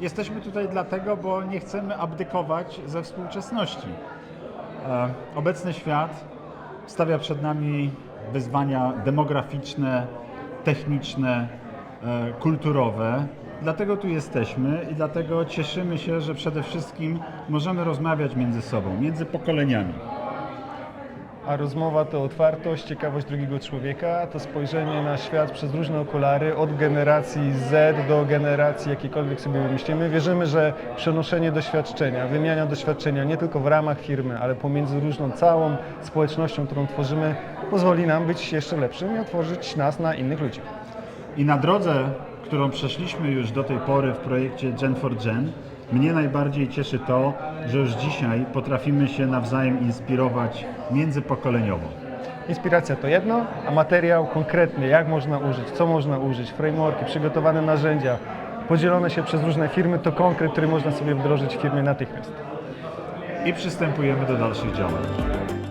Jesteśmy tutaj dlatego, bo nie chcemy abdykować ze współczesności. E, Obecny świat stawia przed nami wyzwania demograficzne, techniczne, e, kulturowe. Dlatego tu jesteśmy i dlatego cieszymy się, że przede wszystkim możemy rozmawiać między sobą, między pokoleniami. A rozmowa to otwartość, ciekawość drugiego człowieka, to spojrzenie na świat przez różne okulary, od generacji Z do generacji jakiejkolwiek sobie wymyślimy. Wierzymy, że przenoszenie doświadczenia, wymiana doświadczenia nie tylko w ramach firmy, ale pomiędzy różną całą społecznością, którą tworzymy, pozwoli nam być jeszcze lepszym i otworzyć nas na innych ludzi. I na drodze, którą przeszliśmy już do tej pory w projekcie Gen for Gen, mnie najbardziej cieszy to, że już dzisiaj potrafimy się nawzajem inspirować międzypokoleniowo. Inspiracja to jedno, a materiał konkretny, jak można użyć, co można użyć, frameworki, przygotowane narzędzia, podzielone się przez różne firmy, to konkret, który można sobie wdrożyć w firmie natychmiast. I przystępujemy do dalszych działań.